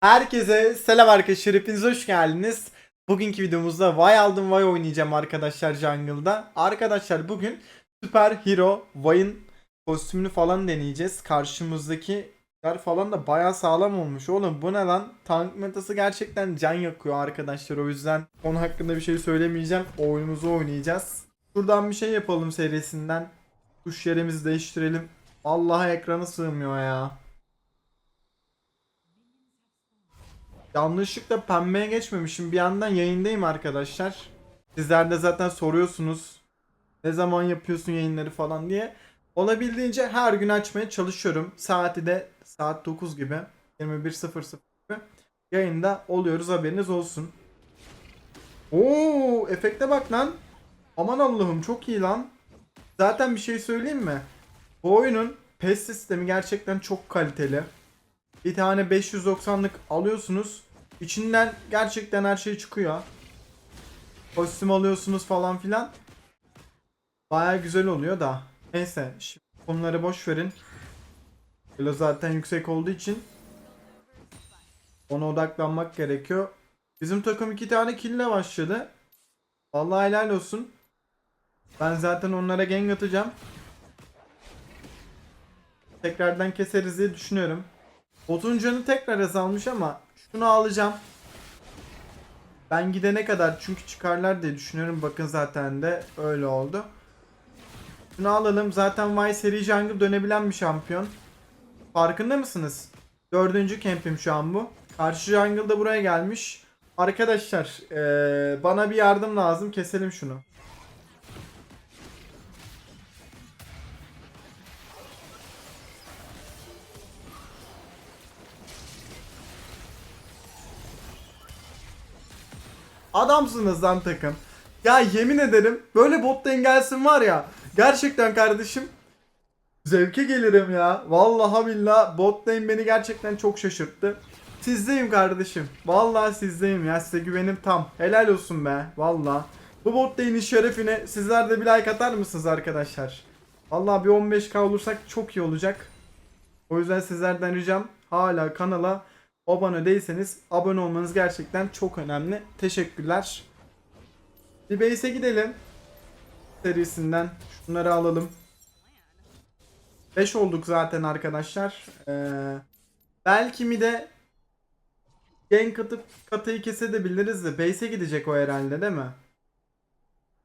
Herkese selam arkadaşlar hepiniz hoş geldiniz. Bugünkü videomuzda Vay aldım Vay oynayacağım arkadaşlar jungle'da. Arkadaşlar bugün Süper Hero Vay'ın kostümünü falan deneyeceğiz. Karşımızdaki falan da baya sağlam olmuş. Oğlum bu ne lan? Tank metası gerçekten can yakıyor arkadaşlar. O yüzden onun hakkında bir şey söylemeyeceğim. Oyunumuzu oynayacağız. Şuradan bir şey yapalım serisinden. Tuş yerimizi değiştirelim. Allah'a ekranı sığmıyor ya. Yanlışlıkla pembeye geçmemişim. Bir yandan yayındayım arkadaşlar. Sizler de zaten soruyorsunuz. Ne zaman yapıyorsun yayınları falan diye. Olabildiğince her gün açmaya çalışıyorum. Saati de saat 9 gibi. 21.00 gibi. Yayında oluyoruz haberiniz olsun. Oo, efekte bak lan. Aman Allah'ım çok iyi lan. Zaten bir şey söyleyeyim mi? Bu oyunun PES sistemi gerçekten çok kaliteli. Bir tane 590'lık alıyorsunuz. İçinden gerçekten her şey çıkıyor. Kostüm alıyorsunuz falan filan. Baya güzel oluyor da. Neyse şimdi bunları boş verin. Elo zaten yüksek olduğu için ona odaklanmak gerekiyor. Bizim takım iki tane kille başladı. Vallahi helal olsun. Ben zaten onlara gank atacağım. Tekrardan keseriz diye düşünüyorum. Botun canı tekrar azalmış ama şunu alacağım. Ben gidene kadar çünkü çıkarlar diye düşünüyorum. Bakın zaten de öyle oldu. Şunu alalım. Zaten Y seri jungle dönebilen bir şampiyon. Farkında mısınız? Dördüncü camp'im şu an bu. Karşı jungle da buraya gelmiş. Arkadaşlar eee, bana bir yardım lazım. Keselim şunu. Adamsınız lan takım. Ya yemin ederim böyle bot dengelsin var ya. Gerçekten kardeşim. Zevke gelirim ya. Vallahi billah bot lane beni gerçekten çok şaşırttı. Sizdeyim kardeşim. Vallahi sizdeyim ya. Size güvenim tam. Helal olsun be. Vallahi. Bu bot lane'in şerefine sizler de bir like atar mısınız arkadaşlar? Vallahi bir 15k olursak çok iyi olacak. O yüzden sizlerden ricam hala kanala abone değilseniz abone olmanız gerçekten çok önemli. Teşekkürler. Bir base'e gidelim. Serisinden. Şunları alalım. 5 olduk zaten arkadaşlar. Ee, belki mi de gank atıp katayı kesebiliriz de base'e gidecek o herhalde değil mi?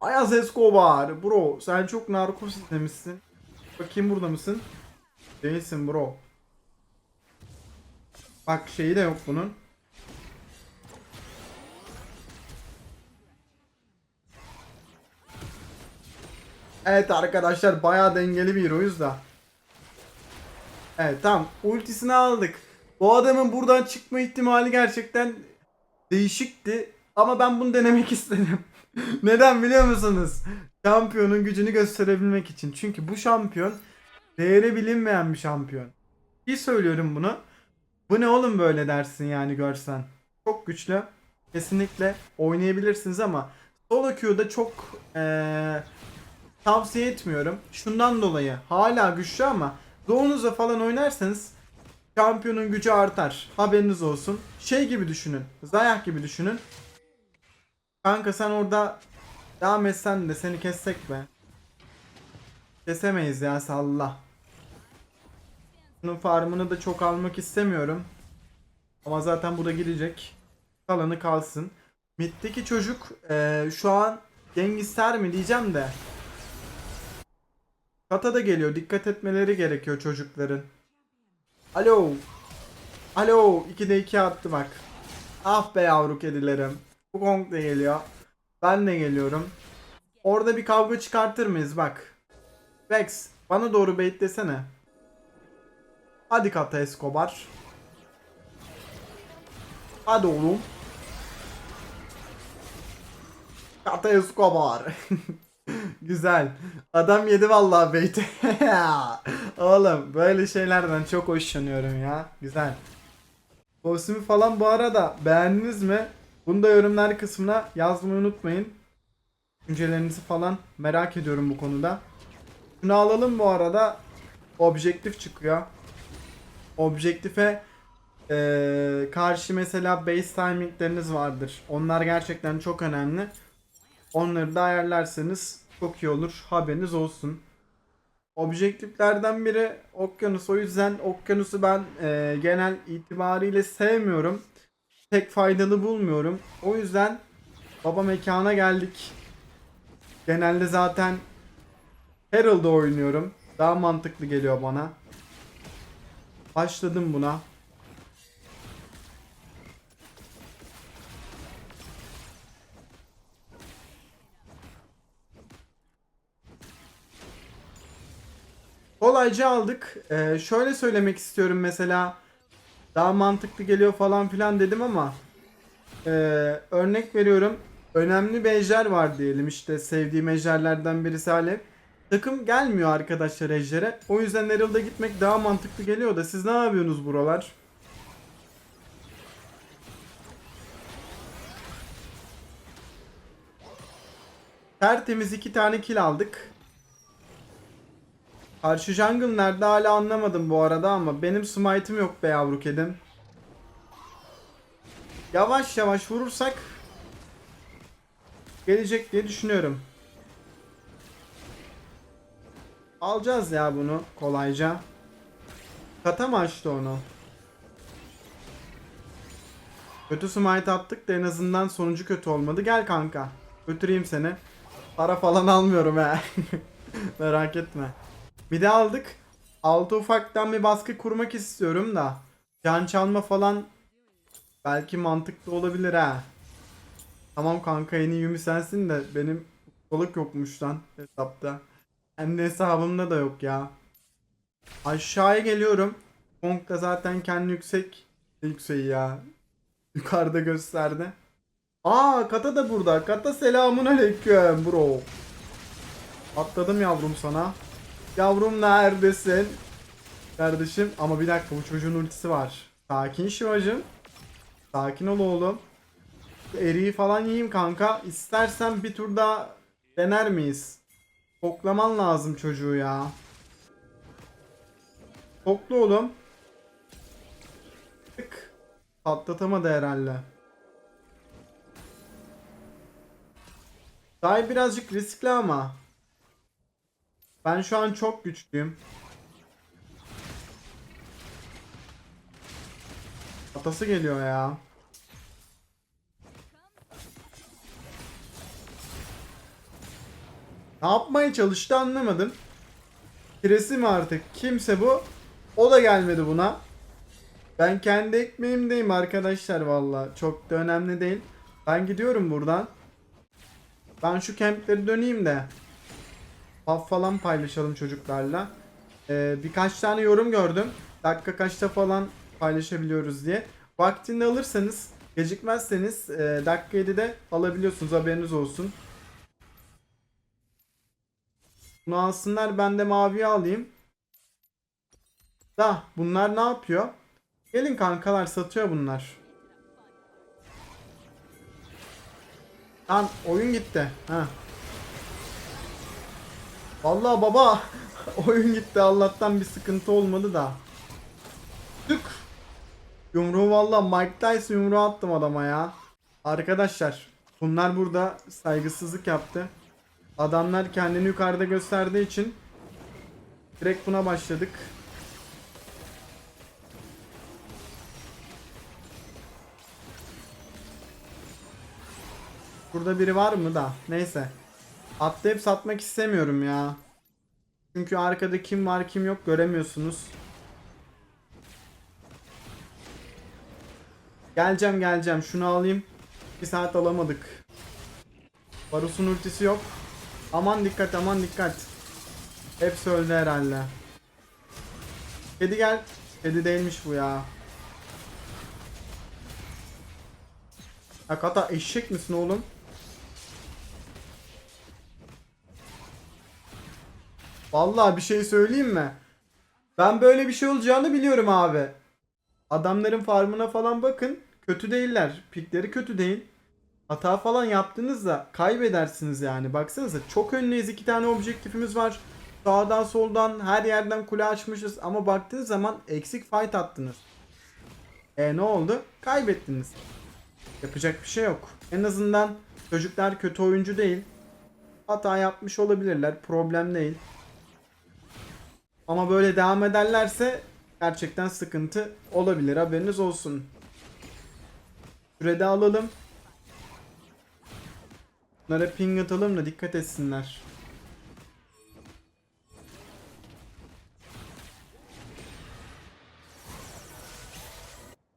Ayaz Escobar bro sen çok narkoz izlemişsin. Bakayım burada mısın? Değilsin bro. Bak şeyi de yok bunun. Evet arkadaşlar bayağı dengeli bir heroyuz da. Evet tamam ultisini aldık. Bu adamın buradan çıkma ihtimali gerçekten değişikti. Ama ben bunu denemek istedim. Neden biliyor musunuz? Şampiyonun gücünü gösterebilmek için. Çünkü bu şampiyon değeri bilinmeyen bir şampiyon. İyi söylüyorum bunu. Bu ne oğlum böyle dersin yani görsen. Çok güçlü. Kesinlikle oynayabilirsiniz ama solo queue'da çok eee, tavsiye etmiyorum. Şundan dolayı hala güçlü ama Doğunuza falan oynarsanız şampiyonun gücü artar. Haberiniz olsun. Şey gibi düşünün. Zayak gibi düşünün. Kanka sen orada devam etsen de seni kessek be. Kesemeyiz ya salla. Bunun farmını da çok almak istemiyorum. Ama zaten bu da gidecek. Kalanı kalsın. Mid'deki çocuk eee, şu an Gengisler mi diyeceğim de. Kata da geliyor. Dikkat etmeleri gerekiyor çocukların. Alo. Alo. 2'de 2 attı bak. Ah be yavru kedilerim. Bu Kong da geliyor. Ben de geliyorum. Orada bir kavga çıkartır mıyız bak. Vex bana doğru baitlesene. Hadi Kata Escobar. Hadi oğlum. Kata Escobar. Güzel. Adam yedi vallahi beyti. Oğlum böyle şeylerden çok hoşlanıyorum ya. Güzel. Kostümü falan bu arada beğendiniz mi? Bunu da yorumlar kısmına yazmayı unutmayın. Düşüncelerinizi falan merak ediyorum bu konuda. Şunu alalım bu arada. Objektif çıkıyor. Objektife Ee, karşı mesela base timingleriniz vardır. Onlar gerçekten çok önemli. Onları da ayarlarsanız çok iyi olur. Haberiniz olsun. Objektiflerden biri okyanus. O yüzden okyanusu ben e, genel itibariyle sevmiyorum. Pek faydalı bulmuyorum. O yüzden baba mekana geldik. Genelde zaten Herald'ı oynuyorum. Daha mantıklı geliyor bana. Başladım buna. Kolayca aldık. Ee, şöyle söylemek istiyorum mesela daha mantıklı geliyor falan filan dedim ama ee, örnek veriyorum önemli bir ejder var diyelim işte sevdiğim ejderlerden birisi Alep. Takım gelmiyor arkadaşlar ejdere. O yüzden Herald'a gitmek daha mantıklı geliyor da siz ne yapıyorsunuz buralar? Tertemiz iki tane kill aldık. Karşı jungle nerede hala anlamadım bu arada ama benim smite'ım yok be yavru kedim. Yavaş yavaş vurursak gelecek diye düşünüyorum. Alacağız ya bunu kolayca. Kata mı açtı onu? Kötü smite attık da en azından sonucu kötü olmadı. Gel kanka. Götüreyim seni. Para falan almıyorum he. Merak etme. Bir de aldık. Altı ufaktan bir baskı kurmak istiyorum da. Can çalma falan belki mantıklı olabilir ha. Tamam kanka en iyi Yumi sensin de benim balık yokmuş lan hesapta. Hem de hesabımda da yok ya. Aşağıya geliyorum. Kong da zaten kendi yüksek. Yükseği ya. Yukarıda gösterdi. Aa Kata da burada. Kata selamun aleyküm bro. Atladım yavrum sana. Yavrum neredesin? Kardeşim ama bir dakika bu çocuğun ultisi var. Sakin şivacım. Sakin ol oğlum. Eriği falan yiyeyim kanka. İstersen bir tur daha dener miyiz? Koklaman lazım çocuğu ya. Kokla oğlum. Tık. Patlatamadı herhalde. Day birazcık riskli ama. Ben şu an çok güçlüyüm. Atası geliyor ya. Ne yapmaya çalıştı anlamadım. Piresi mi artık? Kimse bu. O da gelmedi buna. Ben kendi ekmeğimdeyim arkadaşlar valla. Çok da önemli değil. Ben gidiyorum buradan. Ben şu kempleri döneyim de. Buff falan paylaşalım çocuklarla. Ee, birkaç tane yorum gördüm. Dakika kaçta falan paylaşabiliyoruz diye. Vaktini alırsanız, gecikmezseniz e, dakika 7'de alabiliyorsunuz haberiniz olsun. Bunu alsınlar ben de maviyi alayım. Da bunlar ne yapıyor? Gelin kankalar satıyor bunlar. Lan oyun gitti. Ha. Vallahi baba oyun gitti Allah'tan bir sıkıntı olmadı da. Tık. Yumruğu valla Mike Tyson yumruğu attım adama ya. Arkadaşlar bunlar burada saygısızlık yaptı. Adamlar kendini yukarıda gösterdiği için direkt buna başladık. Burada biri var mı da? Neyse. Atlayıp satmak istemiyorum ya. Çünkü arkada kim var kim yok göremiyorsunuz. Geleceğim geleceğim. Şunu alayım. Bir saat alamadık. Varus'un ultisi yok. Aman dikkat aman dikkat. Hepsi öldü herhalde. Kedi gel. Kedi değilmiş bu ya. Hakata eşek misin oğlum? Vallahi bir şey söyleyeyim mi? Ben böyle bir şey olacağını biliyorum abi. Adamların farmına falan bakın. Kötü değiller. Pikleri kötü değil. Hata falan yaptığınızda kaybedersiniz yani. Baksanıza çok önleyiz iki tane objektifimiz var. Sağdan soldan her yerden kule açmışız ama baktığınız zaman eksik fight attınız. E ne oldu? Kaybettiniz. Yapacak bir şey yok. En azından çocuklar kötü oyuncu değil. Hata yapmış olabilirler. Problem değil. Ama böyle devam ederlerse gerçekten sıkıntı olabilir. Haberiniz olsun. Sürede alalım. Bunlara ping atalım da dikkat etsinler.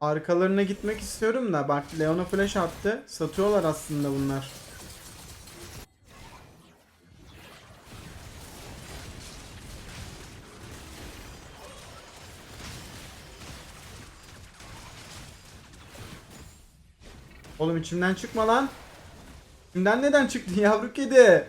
Arkalarına gitmek istiyorum da bak Leon'a flash attı. Satıyorlar aslında bunlar. Oğlum içimden çıkma lan. İçimden neden çıktın yavru kedi?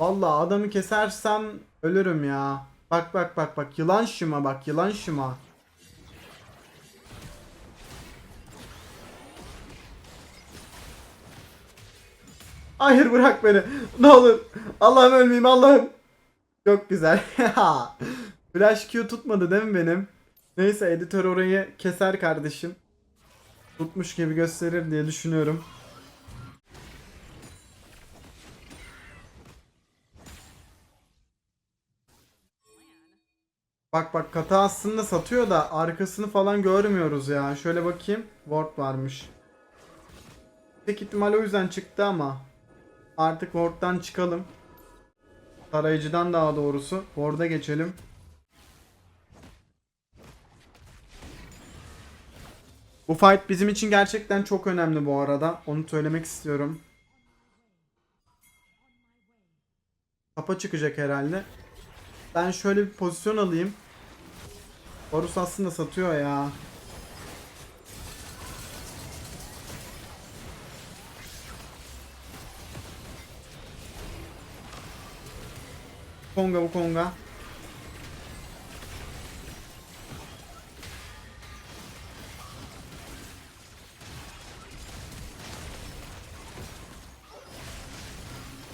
Vallahi adamı kesersem ölürüm ya. Bak bak bak bak yılan şıma bak yılan şıma. Hayır bırak beni. Ne olur. Allah'ım ölmeyeyim Allah'ım. Çok güzel. Flash Q tutmadı değil mi benim? Neyse editör orayı keser kardeşim. Tutmuş gibi gösterir diye düşünüyorum. Bak bak kata aslında satıyor da arkasını falan görmüyoruz ya. Şöyle bakayım. Ward varmış. Tek ihtimal o yüzden çıktı ama. Artık Ward'dan çıkalım. Tarayıcıdan daha doğrusu. Ward'a geçelim. Bu fight bizim için gerçekten çok önemli bu arada. Onu söylemek istiyorum. Kapa çıkacak herhalde. Ben şöyle bir pozisyon alayım. Horus aslında satıyor ya. Konga bu konga.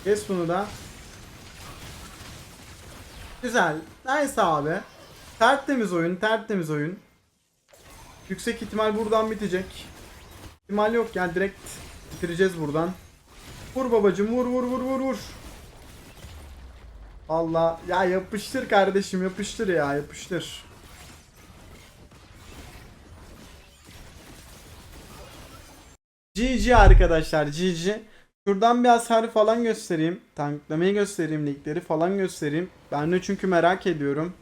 Kes bunu da. Güzel. Nice abi. Tertemiz oyun, tertemiz oyun. Yüksek ihtimal buradan bitecek. İhtimal yok yani direkt bitireceğiz buradan. Vur babacım vur vur vur vur vur. Allah ya yapıştır kardeşim yapıştır ya yapıştır. GG arkadaşlar GG. Şuradan bir hasarı falan göstereyim. Tanklamayı göstereyim, ligleri falan göstereyim. Ben de çünkü merak ediyorum.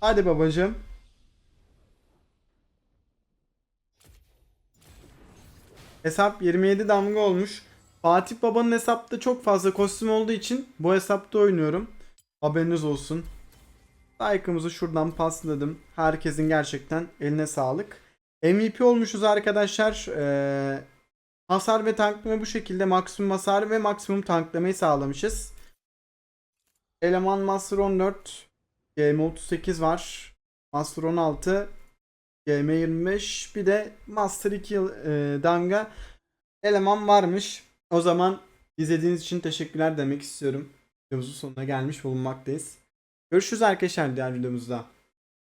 Hadi babacım. Hesap 27 damga olmuş. Fatih Baba'nın hesapta çok fazla kostüm olduğu için bu hesapta oynuyorum. Haberiniz olsun. Like'ımızı şuradan pasladım. Herkesin gerçekten eline sağlık. MVP olmuşuz arkadaşlar. Ee, hasar ve tanklama bu şekilde maksimum hasar ve maksimum tanklamayı sağlamışız. Eleman Master 14, GM38 var. Master 16, GM25 bir de Master 2 e, Danga eleman varmış. O zaman izlediğiniz için teşekkürler demek istiyorum. Videomuzun sonuna gelmiş bulunmaktayız. Görüşürüz arkadaşlar diğer videomuzda.